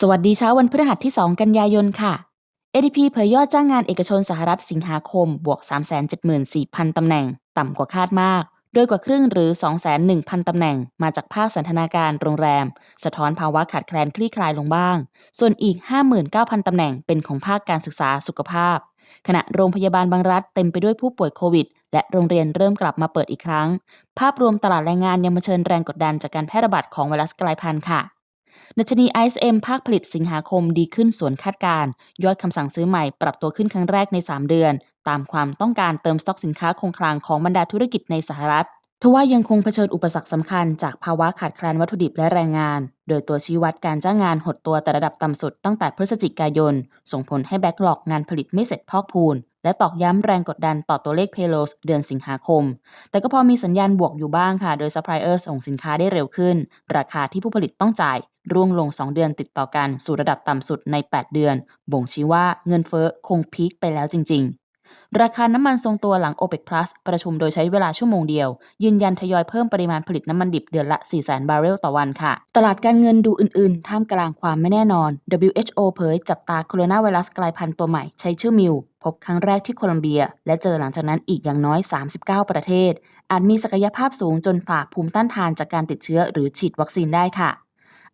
สวัสดีเช้าวันพฤหัสที่ 2 กันยายนค่ะ ADP เผยยอดจ้างงานเอกชนสหรัฐสิงหาคม บวก 374,000 ตำแหน่ง ต่ำกว่าคาดมาก โดยกว่าครึ่งหรือ 201,000 ตำแหน่ง มาจากภาคสันทนาการโรงแรม สะท้อนภาวะขาดแคลนคลี่คลายลงบ้าง ส่วนอีก 59,000 ตำแหน่งเป็นของภาคการศึกษาสุขภาพ ขณะโรงพยาบาลบางรัฐเต็มไปด้วยผู้ป่วยโควิด และโรงเรียนเริ่มกลับมาเปิดอีกครั้ง ภาพรวมตลาดแรงงานยังเผชิญแรงกดดันจากการแพร่ระบาดของไวรัสกลายพันธุ์ค่ะ ดัชนี ISM ภาคผลิตสิงหาคมดีขึ้นสวนคาดการ ยอดคำสั่งซื้อใหม่ปรับตัวขึ้นครั้งแรกใน 3 เดือน ตามความต้องการเติมสต็อกสินค้าคงคลังของบรรดาธุรกิจในสหรัฐทว่ายังคงเผชิญอุปสรรคสำคัญจากภาวะขาดแคลนวัตถุดิบและแรงงาน โดยตัวชี้วัดการจ้างงานหดตัวแต่ระดับต่ำสุดตั้งแต่พฤศจิกายน ส่งผลให้แบ็กหลอกงานผลิตไม่เสร็จพอกพูน และตอกย้ำแรงกดดันต่อตัวเลขเพโลสเดือนสิงหาคม แต่ก็พอมีสัญญาณบวกอยู่บ้างค่ะ โดยซัพพลายเออร์ส่งสินค้าได้เร็วขึ้น ราคาที่ผู้ผลิตต้องจ่ายร่วงลง 2 เดือนติดต่อกันสู่ระดับต่ำสุดใน 8 เดือน บ่งชี้ว่าเงินเฟ้อคงพีคไปแล้วจริง ๆ ราคาน้ำมันทรงตัวหลัง OPEC Plus ประชุมโดยใช้เวลาชั่วโมงเดียว ยืนยันทยอยเพิ่มปริมาณผลิตน้ำมันดิบเดือนละ 4 0 0 0 0 บาร์เรลต่อวันค่ะ ตลาดการเงินดูอื่นๆ ท่ามกลางความไม่แน่นอน WHO เผยจับตาโคโรนาไวรัสกลายพันธุ์ตัวใหม่ใช้ชื่อมิวพบครั้งแรกที่โคลัมเบีย และเจอหลังจากนั้นอีกอย่างน้อย 39 ประเทศ อาจมีศักยภาพสูงจนฝ่าภูมิต้านทานจากการติดเชื้อหรือฉีดวัคซีนได้ค่ะ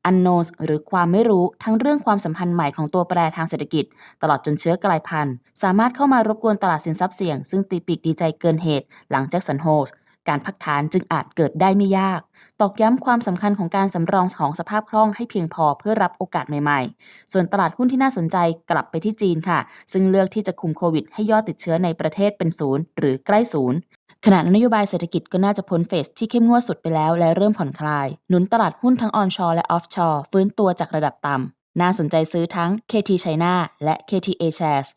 unknowns หรือความไม่รู้ทั้งเรื่องความสัมพันธ์ใหม่ของตัวแปรทางเศรษฐกิจ ตลอดจนเชื้อกลายพันธุ์ สามารถเข้ามารบกวนตลาดสินทรัพย์เสี่ยง ซึ่งตีปีกดีใจเกินเหตุหลังแจ็คสันโฮสการพักฐานจึงอาจเกิดได้ไม่ยาก ตอกย้ำความสำคัญของการสำรองของสภาพคล่องให้เพียงพอเพื่อรับโอกาสใหม่ๆ ส่วนตลาดหุ้นที่น่าสนใจกลับไปที่จีนค่ะ ซึ่งเลือกที่จะคุมโควิดให้ยอดติดเชื้อในประเทศเป็นศูนย์หรือใกล้ศูนย์ ขณะนโยบายเศรษฐกิจก็น่าจะพ้นเฟสที่เข้มงวดสุดไปแล้วและเริ่มผ่อนคลาย หนุนตลาดหุ้นทั้งออนชอและออฟชอฟื้นตัวจากระดับต่ำน่าสนใจซื้อทั้ง KT China และ KTA Shares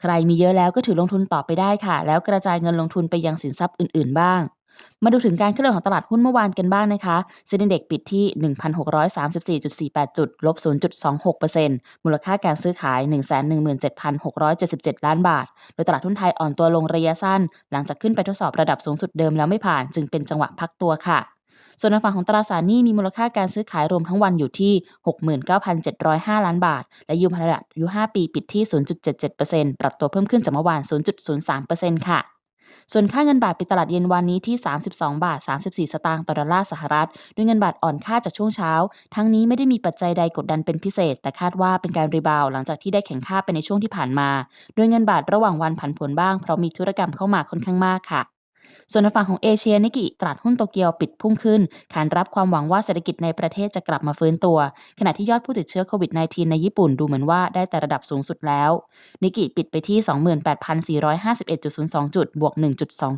ใครมีเยอะแล้วก็ถือลงทุนต่อไปได้ค่ะ แล้วกระจายเงินลงทุนไปยังสินทรัพย์อื่น ๆ บ้าง มาดูถึงการเคลื่อนไหวของตลาดหุ้นเมื่อวานกันบ้างนะคะเซ็นเด็กปิดที่ 1,634.48 จุด ลบ 0.26%มูลค่าการซื้อขาย 117,677 ล้านบาท โดยตลาดหุ้นไทยอ่อนตัวลงระยะสั้น หลังจากขึ้นไปทดสอบระดับสูงสุดเดิมแล้วไม่ผ่าน จึงเป็นจังหวะพักตัวค่ะส่วนในฝั่งของตราสารหนี้มีมูลค่าการซื้อขายรวมทั้งวันอยู่ที่ 69,705 ล้านบาท และยูพันธบัตรอายุ 5 ปีปิดที่ 0.77%ปรับตัวเพิ่มขึ้นจากเมื่อวาน 0.03%ค่ะ ส่วนค่าเงินบาทปิดตลาดเย็นวันนี้ที่ 32 บาท 34 สตางค์ต่อดอลลาร์สหรัฐ ด้วยเงินบาทอ่อนค่าจากช่วงเช้า ทั้งนี้ไม่ได้มีปัจจัยใดกดดันเป็นพิเศษ แต่คาดว่าเป็นการรีบาวหลังจากที่ได้แข่งค่าไปในช่วงที่ผ่านมา โดยเงินบาทระหว่างวันผันผวนบ้างเพราะมีธุรกรรมเข้ามาค่อนข้างมากค่ะ ส่วนในฝั่งของเอเชียนิกิตลาดหุ้นโตเกียวปิดพุ่งขึ้นขานรับความหวังว่าเศรษฐกิจในประเทศจะกลับมาฟื้นตัว ขณะที่ยอดผู้ติดเชื้อโควิด -19 ในญี่ปุ่นดูเหมือนว่าได้แต่ระดับสูงสุดแล้ว นิกิปิดไปที่ 28,451.02 จุดบวก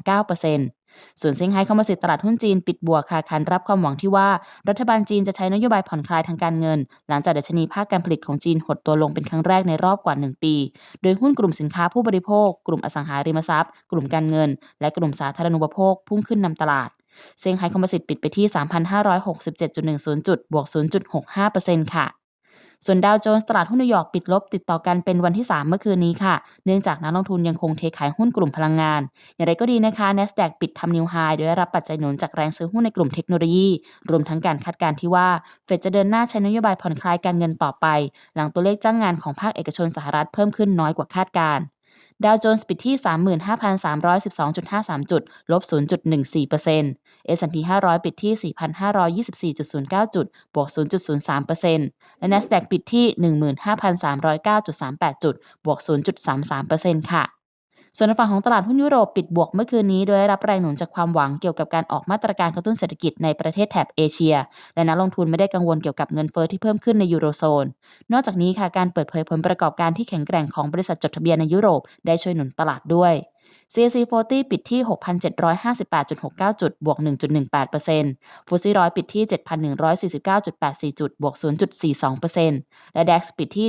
1.29% ส่วนเซี่ยงไฮ้คอมโพสิตตลาดหุ้นจีนปิดบวกค่ะขานรับความหวังที่ว่ารัฐบาลจีนจะใช้นโยบายผ่อนคลายทางการเงิน หลังจากดัชนีภาคการผลิตของจีนหดตัวลงเป็นครั้งแรกในรอบกว่า 1 ปี โดยหุ้นกลุ่มสินค้าผู้บริโภค กลุ่มอสังหาริมทรัพย์ กลุ่มการเงิน และกลุ่มสาธารณูปโภคพุ่งขึ้นนำตลาดเซี่ยงไฮ้คอมโพสิตปิดไปที่ 3,567.10 จุด บวก 0.65%ค่ะ ส่วนดาวโจนส์ตลาดหุ้นนิวยอร์กปิดลบติดต่อกันเป็นวันที่ 3 เมื่อคืนนี้ค่ะ เนื่องจากนักลงทุนยังคงเทขายหุ้นกลุ่มพลังงาน อย่างไรก็ดีนะคะ NASDAQ ปิดทำนิวไฮโดยได้รับปัจจัยหนุนจากแรงซื้อหุ้นในกลุ่มเทคโนโลยี รวมทั้งการคาดการณ์ที่ว่าเฟดจะเดินหน้าใช้นโยบายผ่อนคลายการเงินต่อไป หลังตัวเลขจ้างงานของภาคเอกชนสหรัฐเพิ่มขึ้นน้อยกว่าคาดการณ์ ดาวโจนส์ปิดที่ 35,312.53 จุด ลบ 0.14% S&P 500 ปิดที่ 4,524.09 จุด บวก 0.03%และ NASDAQ ปิดที่ 15,309.38 จุด บวก 0.33%ค่ะ ส่วนฝั่งของตลาดหุ้นยุโรปปิดบวกเมื่อคืนนี้ โดยได้รับแรงหนุนจากความหวังเกี่ยวกับการออกมาตรการกระตุ้นเศรษฐกิจในประเทศแถบเอเชีย และนักลงทุนไม่ได้กังวลเกี่ยวกับเงินเฟอ้อที่เพิ่มขึ้นในยูโรโซน นอกจากนี้ค่ะการเปิดเผยผลประกอบการที่แข็งแกร่งของบริษัทจดทะเบียนในยุโรปได้ช่วยหนุนตลาดด้วย CAC 40 ปิดที่ 6,758.69 จุด บวก 1.18%ฟูซี่ร้อยปิดที่ 7,149.84 จุด บวก 0.42%และ DAX ปิดที่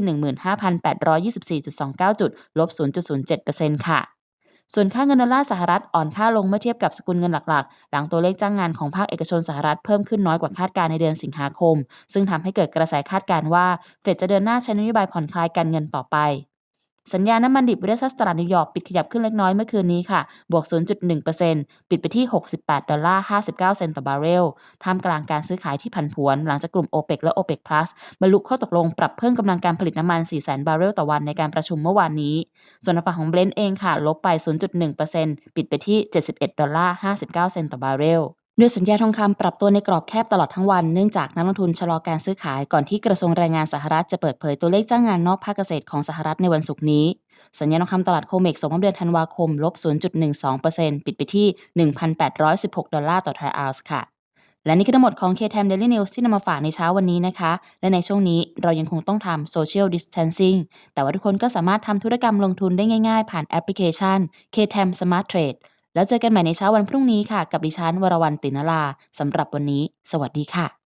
15,824.29 จุด ลบ 0.07%ค่ะ ส่วนค่าเงินดอลลาร์สหรัฐอ่อนค่าลงเมื่อเทียบกับสกุลเงินหลักๆ หลังตัวเลขจ้างงานของภาคเอกชนสหรัฐเพิ่มขึ้นน้อยกว่าคาดการในเดือนสิงหาคม ซึ่งทำให้เกิดกระแสคาดการณ์ว่าเฟดจะเดินหน้าใช้นโยบายผ่อนคลายการเงินต่อไป สัญญาน้ำมันดิบเวสตลาดนิวยอร์กปิดขยับขึ้นเล็กน้อยเมื่อคืนนี้ค่ะ บวก 0.1%ปิดไปที่ 68 ดอลลาร์ 59 เซนต์ต่อบาร์เรล ท่ามกลางการซื้อขายที่ผันผวน หลังจากกลุ่ม OPEC และ OPEC Plus บรรลุข้อตกลงปรับเพิ่มกำลังการผลิตน้ำมัน 400,000 บาร์เรลต่อวันในการประชุมเมื่อวานนี้ ส่วนฝั่งของเบรนท์เองค่ะ ลบไป 0.1%ปิดไปที่ 71 ดอลลาร์ 59 เซนต์ต่อบาร์เรล ด้วยสัญญาทองคำปรับตัวในกรอบแคบตลอดทั้งวันเนื่องจากนักลงทุนชะลอการซื้อขายก่อนที่กระทรวงแรงงานสหรัฐจะเปิดเผยตัวเลขจ้างงานนอกภาคเกษตรของสหรัฐในวันศุกร์นี้ สัญญาทองคำตลาดโคเมกส่งมอบเดือนธันวาคมลบ 0.12%ปิดไปที่ 1,816 ดอลลาร์ต่อทรัลออนซ์ค่ะ และนี่คือทั้งหมดของ KTM Daily News ที่นำมาฝากในเช้าวันนี้นะคะ และในช่วงนี้เรายังคงต้องทำ Social Distancing แต่ว่าทุกคนก็สามารถทำธุรกรรมลงทุนได้ง่ายๆ ผ่านแอปพลิเคชัน KTM Smart Trade แล้วเจอกันใหม่ในเช้าวันพรุ่งนี้ค่ะ กับดิฉันวรวรรณตินลาสำหรับวันนี้ สวัสดีค่ะ